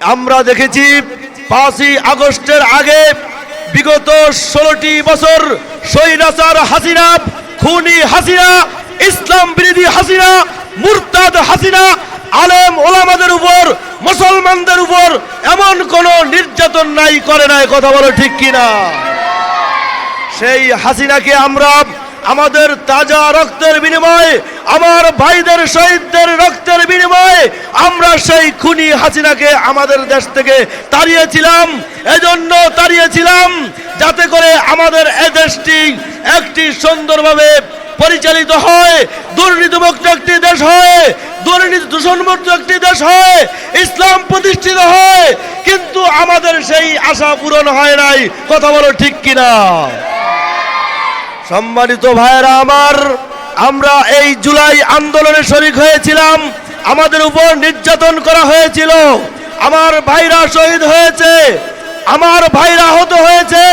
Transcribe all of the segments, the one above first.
আমরা দেখেছি পাঁচই আগস্টের আগে বিগত ষোলোটি বছর সৈরাচার হাসিনা, খুনি হাসিনা, ইসলাম বিরোধী হাসিনা, মুরতাদ হাসিনা, আলেম ওলামাদের উপর, মুসলমানদের উপর এমন কোন নির্যাতন নাই, করে নাই, কথা বলো ঠিক কিনা? সেই হাসিনাকে আমরা আমাদের তাজা রক্তের বিনিময়ে, আমার ভাইদের শহীদদের রক্তের বিনিময়ে আমরা সেই খুনি হাসিনাকে আমাদের দেশ থেকে তাড়িয়েছিলাম, এজন্য তাড়িয়েছিলাম যাতে করে আমাদের এ দেশটি একটি সুন্দরভাবে পরিচালিত হয়, দুর্নীতিমুক্ত একটি দেশ হয়, দুর্নীতি দূষণমুক্ত একটি দেশ হয়, ইসলাম প্রতিষ্ঠিত হয়, কিন্তু আমাদের সেই আশা পূরণ হয় নাই, কথা বলো ঠিক কিনা? সম্মানিত ভাইয়েরা আমার, আমরা এই জুলাই আন্দোলনে শরিক হয়েছিলাম, আমাদের উপর নির্যাতন করা হয়েছিল, আমার ভাইরা শহীদ হয়েছে, আমার ভাইরা আহত হয়েছে,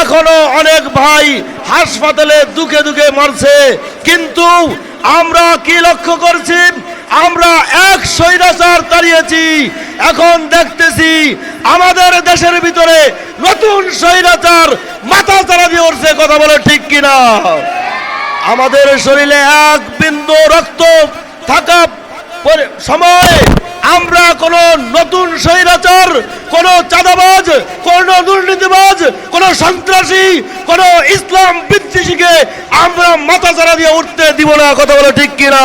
এখনও অনেক ভাই হাসপাতালে দুঃখে দুঃখে মরছে, কিন্তু আমরা কি লক্ষ্য করছি? আমরা এক স্বৈরাচার তাড়িয়েছি, এখন দেখতেছি আমাদের দেশের ভিতরে নতুন স্বৈরাচার মাথা চারা দিয়ে উঠছে, কথা বলে ঠিক কিনা? আমাদের শরীরে এক বিন্দু রক্ত থাকা সময় আমরা কোন নতুন স্বৈরাচার, কোন চাঁদাবাজ, কোন দুর্নীতিবাজ, কোন সন্ত্রাসী, কোন ইসলাম বিদ্বেষীকে আমরা মাথা চারা দিয়ে উঠতে দিব না, কথা বলে ঠিক কিনা?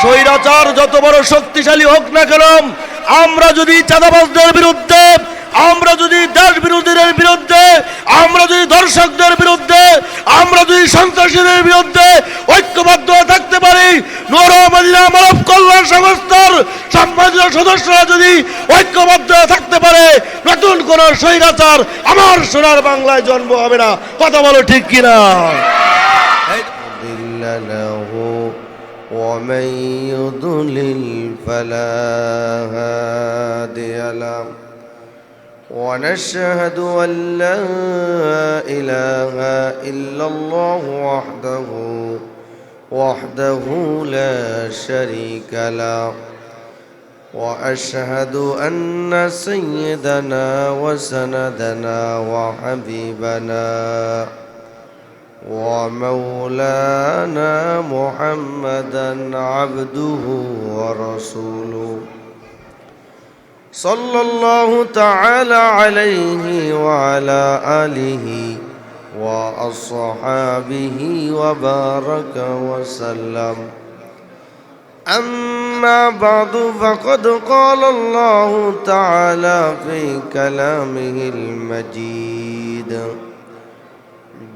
স্বৈরাচার যত বড় শক্তিশালী হোক না কেন আমরা যদি চাঁদাবাজদের বিরুদ্ধে আমরা যদি দেশ বিরোধীদের বিরুদ্ধে আমরা যদি দর্শকদের বিরুদ্ধে আমরা যদি সন্ত্রাসীদের বিরুদ্ধে ঐক্যবদ্ধ হয়ে থাকতে পারি নর মদিনা মানব কল্যাণ সংস্থার সম্মানিত সদস্যরা যদি ঐক্যবদ্ধ হয়ে থাকতে পারে নতুন কোন স্বৈরাচার আমার সোনার বাংলায় জন্ম হবে না কথা বলো ঠিক কিনা مضل له ومن يضلل فلا هادي له. ونشهد أن لا إله إلا الله وحده وحده لا شريك له. وأشهد أن سيدنا وسندنا وحبيبنا ومولانا محمدا عبده ورسوله. صلى الله تعالى عليه وعلى آله وأصحابه وبارك وسلم. أما بعد فقد قال الله تعالى في كلامه المجيد.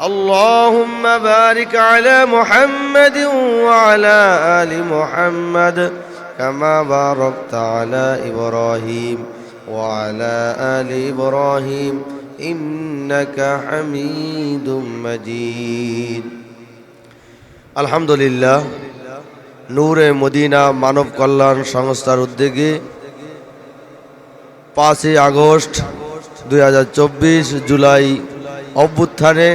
اللهم بارك على محمد وعلى آل محمد كما باركت على إبراهيم وعلى آل إبراهيم إنك حميد مجيد الحمد لله নূরে মদিনা মানব কল্যাণ সংস্থার উদ্যোগে পাঁচই আগস্ট দুই জুলাই অভ্যুত্থানে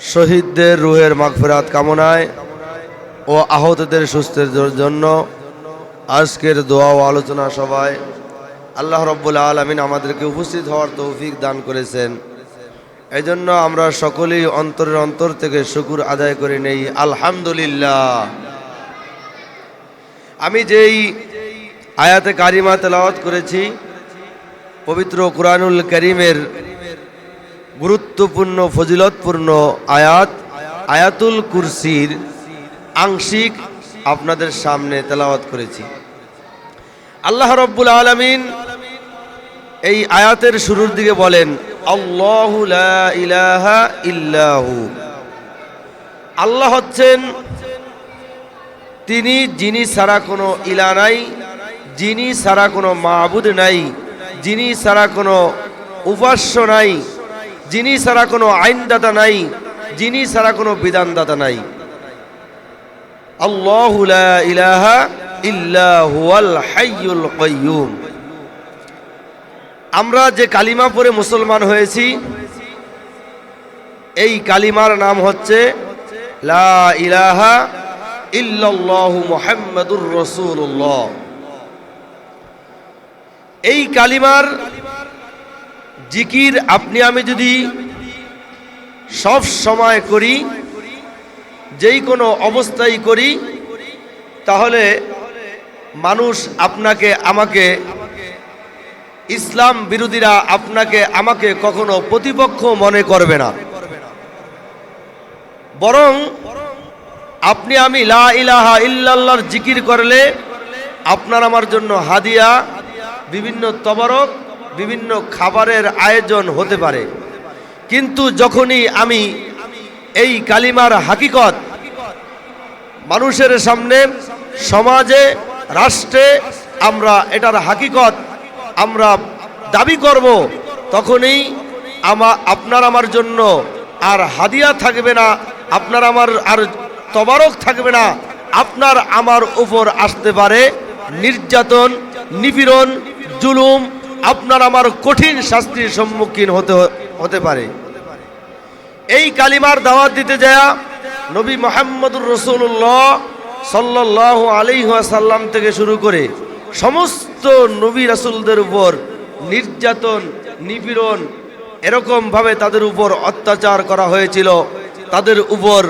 শহীদদের রুহের মাগফেরাত কামনায় ও আহতদের সুস্থের জন্য আজকের দোয়া ও আলোচনা সভায় আল্লাহ রব্বুল আলমিন আমাদেরকে উপস্থিত হওয়ার তৌফিক দান করেছেন। এই জন্য আমরা সকলেই অন্তরের অন্তর থেকে শুকুর আদায় করে নেই। আলহামদুলিল্লাহ। আমি যেই আয়াতে কারিমা তেলাওয়াত করেছি, পবিত্র কোরআনুল করিমের গুরুত্বপূর্ণ, ফজিলতপূর্ণ আয়াত, আয়াতুল কুরসির আংশিক আপনাদের সামনে তেলাওয়াত করেছি। আল্লাহ রব্বুল আলমিন এই আয়াতের শুরুর দিকে বলেন ইল্লাহু আল্লাহ হচ্ছেন তিনি যিনি ছাড়া কোনো ইলা নাই, যিনি ছাড়া কোনো মাহবুদ নাই, যিনি ছাড়া কোনো উপাস্য নাই যিনি ছাড়া কোনো আইনদাতা নাই যিনি ছাড়া কোনো বিধানদাতা নাই। ইলাহা হাইয়ুল কাইয়্যুম আমরা যে কালিমা পড়ে মুসলমান হয়েছি, এই কালিমার নাম হচ্ছে লা ইলাহা এই কালিমার জিকির আপনি, আমি যদি সব সময় করি, যেই কোনো অবস্থায় করি, তাহলে মানুষ আপনাকে, আমাকে, ইসলাম বিরোধীরা আপনাকে, আমাকে কখনো প্রতিপক্ষ মনে করবে না। বরং আপনি, আমি লা ইলাহা ইল্লাল্লাহর জিকির করলে আপনার আমার জন্য হাদিয়া, বিভিন্ন তবরক বিভিন্ন খাবারের আয়োজন হতে পারে। কিন্তু যখনই আমি এই কালিমার হাকিকত মানুষের সামনে, সমাজে, রাষ্ট্রে আমরা এটার হাকিকত আমরা দাবি করব, তখনই আমা, আপনার আমার জন্য আর হাদিয়া থাকবে না, আপনার আমার আর তবারক থাকবে না, আপনার আমার উপর আসতে পারে নির্যাতন, নিপীড়ন, জুলুম আপনার আমার কঠিন শাস্তির সম্মুখীন হতে হতে পারে। এই কালিমার দাওয়াত দিতে যায় নবী মোহাম্মদুর রসুল্লাহ সাল্লাহ আলিহাসাল্লাম থেকে শুরু করে সমস্ত নবী রাসুলদের উপর নির্যাতন, নিপীড়ন এরকমভাবে তাদের উপর অত্যাচার করা হয়েছিল, তাদের উপর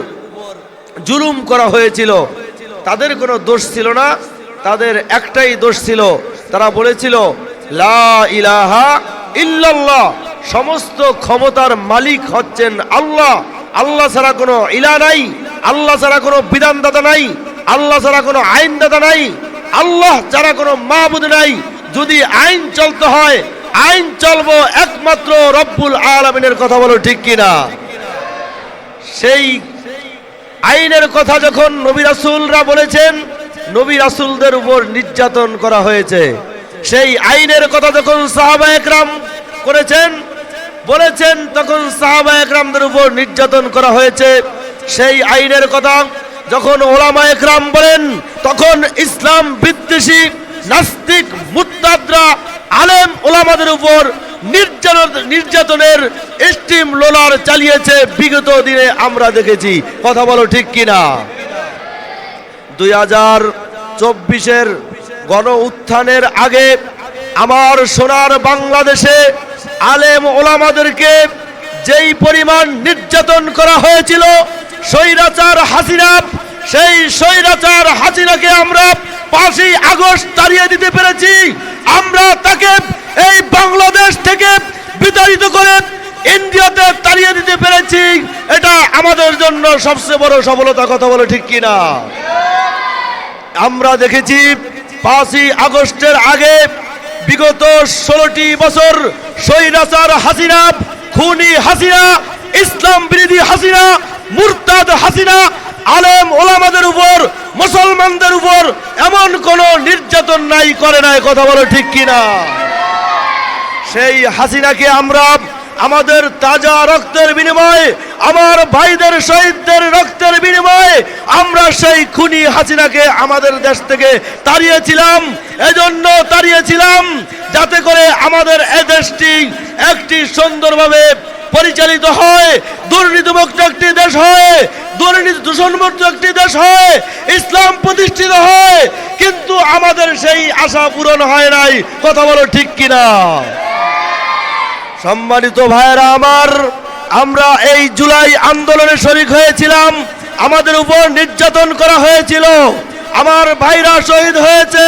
জুলুম করা হয়েছিল। তাদের কোনো দোষ ছিল না, তাদের একটাই দোষ ছিল, তারা বলেছিল লা ইলাহা ইল্লাল্লাহ। সমস্ত ক্ষমতার মালিক হচ্ছেন আল্লাহ। আল্লাহ ছাড়া কোনো ইলা নাই। আল্লাহ ছাড়া কোনো বিধানদাতা নাই। আল্লাহ ছাড়া কোনো আইনদাতা নাই। আল্লাহ ছাড়া কোনো মাহবুদ নাই। যদি আইন চলতে হয়, আইন চলবো একমাত্র রব্বুল আলমিনের কথা বলো ঠিক কিনা? সেই আইনের কথা যখন নবী রাসুলরা বলেছেন, নবী রাসুলদের উপর নির্যাতন করা হয়েছে। সেই আইনের কথা যখন সাহাবা একরাম করেছেন, বলেছেন, তখন সাহাবা একরামদের উপর নির্যাতন করা হয়েছে। সেই আইনের কথা যখন ওলামা একরাম বলেন, তখন ইসলাম বিদ্বেষী, নাস্তিক, মুত্তাদরা, আলেম ওলামাদের উপর নির্যাতন, নির্যাতনের স্টিম লোলার চালিয়েছে। বিগত দিনে আমরা দেখেছি, কথা বলো ঠিক কিনা? দুই হাজার চব্বিশের গণ উত্থানের আগে আমার সোনার বাংলাদেশে আলেম ওলামাদেরকে যেই পরিমাণ নির্যাতন করা হয়েছিল, স্বৈরাচার হাসিনা, সেই স্বৈরাচার হাসিনাকে আমরা পাঁচই আগস্ট তাড়িয়ে দিতে পেরেছি। আমরা তাকে এই বাংলাদেশ থেকে বিতাড়িত করে ইন্ডিয়াতে তাড়িয়ে দিতে পেরেছি। এটা আমাদের জন্য সবচেয়ে বড় সফলতা কথা বলে ঠিক কিনা? আমরা দেখেছি পাঁচই আগস্টের আগে বিগত ষোলোটি বছর স্বৈরাচার হাসিনা, খুনি হাসিনা, ইসলাম বিরোধী হাসিনা, মুরতাদ হাসিনা, আলেম ওলামাদের উপর, মুসলমানদের উপর এমন কোন নির্যাতন নাই, করে নাই, কথা বলো ঠিক কিনা? সেই হাসিনাকে আমরা আমাদের তাজা রক্তের বিনিময়ে আমার ভাইদের শহীদদের রক্তের বিনিময়ে আমরা সেই খুনি হাসিনাকে আমাদের দেশ থেকে তাড়িয়েছিলাম, এজন্য তাড়িয়েছিলাম যাতে করে আমাদের এ দেশটি একটি সুন্দরভাবে পরিচালিত হয়, দুর্নীতিমুক্ত একটি দেশ হয়, দুর্নীতি দূষণমুক্ত একটি দেশ হয়, ইসলাম প্রতিষ্ঠিত হয়, কিন্তু আমাদের সেই আশা পূরণ হয় নাই। কথা বলো ঠিক কিনা? সম্মানিত ভাইয়েরা আমার আমরা এই জুলাই আন্দোলনে শরিক হয়েছিলাম। আমাদের উপর নির্যাতন করা হয়েছিল। আমার ভাইরা শহীদ হয়েছে।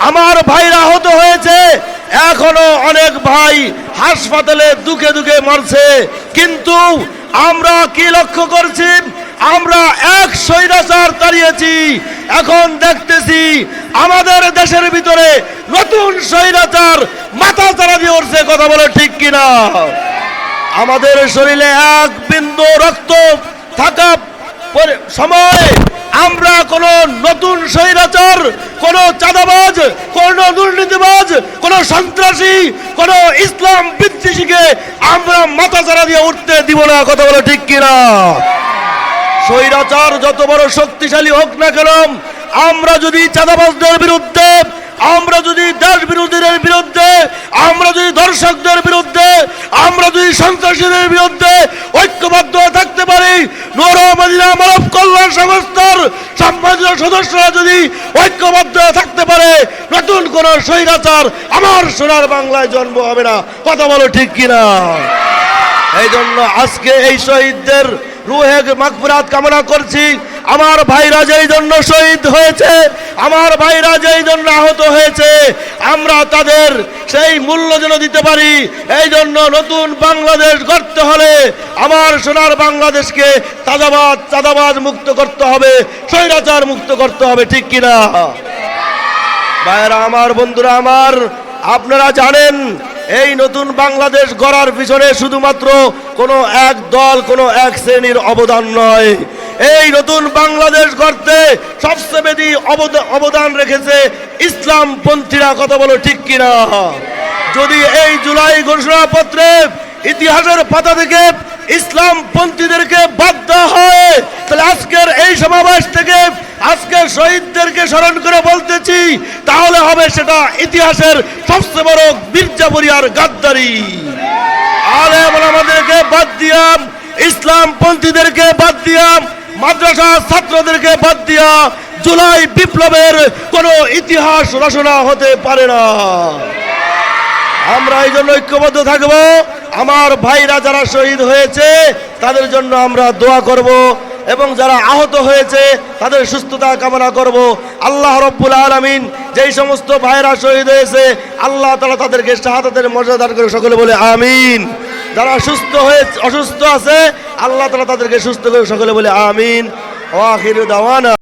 আমার ভাইরা আহত হয়েছে। এখনও অনেক ভাই হাসপাতালে দুঃখে দুঃখে মরছে। কিন্তু আমরা কি লক্ষ্য করছি? আমরা এক স্বৈরাচার তাড়িয়েছি। এখন দেখতেছি আমাদের দেশের ভিতরে নতুন স্বৈরাচার মাথা চারা দিয়ে উঠছে। কথা বলে ঠিক কিনা? আমাদের শরীরে এক বিন্দু রক্ত থাকা সময় আমরা কোন নতুন স্বৈরাচার, কোন চাঁদাবাজ, কোন দুর্নীতিবাজ, কোন সন্ত্রাসী, কোন ইসলাম বিদ্বেষীকে আমরা মাথা চারা দিয়ে উঠতে দিব না, কথা বলে ঠিক কিনা? স্বৈরাচার যত বড় শক্তিশালী হোক না কেন, আমরা যদি চাঁদাবাজদের বিরুদ্ধে, আমরা যদি দেশ বিরোধীদের বিরুদ্ধে, আমরা যদি দর্শকদের বিরুদ্ধে সন্ত্রাসীদের বিরুদ্ধে ঐক্যবদ্ধ থাকতে পারি। নৌর মদিনা মানব কল্যাণ সংস্থার সম্মানিত সদস্যরা যদি ঐক্যবদ্ধ থাকতে পারে, নতুন কোন স্বৈরাচার আমার সোনার বাংলায় জন্ম হবে না। কথা বলো ঠিক কিনা? এই জন্য আজকে এই শহীদদের রুহে মাগফিরাত কামনা করছি। আমার ভাইরা যেই জন্য শহীদ হয়েছে, আমার ভাইরা যেই জন্য আহত হয়েছে, আমরা তাদের সেই মূল্য যেন দিতে পারি। এই জন্য নতুন বাংলাদেশ গড়তে হলে আমার সোনার বাংলাদেশকে তাজাবাদ চাঁদাবাজ মুক্ত করতে হবে, স্বৈরাচার মুক্ত করতে হবে, ঠিক কিনা? ভাইরা আমার বন্ধুরা, আমার, আপনারা জানেন, এই নতুন বাংলাদেশ গড়ার পিছনে শুধুমাত্র কোনো এক দল, কোনো এক শ্রেণির অবদান নয়। এই নতুন বাংলাদেশ গড়তে সবচেয়ে বেশি অবদ- অবদান রেখেছে ইসলাম পন্থীরা কথা বলো ঠিক কিনা? যদি এই জুলাই ঘোষণাপত্রে ইতিহাসের পাতা থেকে ইসলাম পন্থীদেরকে বাদ দেওয়া হয়, তাহলে আজকের এই সমাবেশ থেকে আজকের শহীদদেরকে স্মরণ করে বলতেছি, তাহলে হবে সেটা ইতিহাসের সবচেয়ে বড় মির্জাপুরি আর গাদ্দারি। আর এমন আমাদেরকে বাদ দিয়াম ইসলাম পন্থীদেরকে বাদ দিয়াম মাদ্রাসা ছাত্রদেরকে বাদ দিয়া জুলাই বিপ্লবের কোনো ইতিহাস রচনা হতে পারে না। আমরা এই জন্য ঐক্যবদ্ধ থাকব। আমার ভাইরা যারা শহীদ হয়েছে, তাদের জন্য আমরা দোয়া করব এবং যারা আহত হয়েছে, তাদের সুস্থতা কামনা করব। আল্লাহ রব্বুল আলমিন যেই সমস্ত ভাইরা শহীদ হয়েছে, আল্লাহ তালা তাদেরকে শাহাদাতের মর্যাদা দান করে সকলে বলে আমিন। যারা সুস্থ হয়ে, অসুস্থ আছে, আল্লাহ তালা তাদেরকে সুস্থ করে সকলে বলে আমিন। ওয়াহির দাওয়ানা।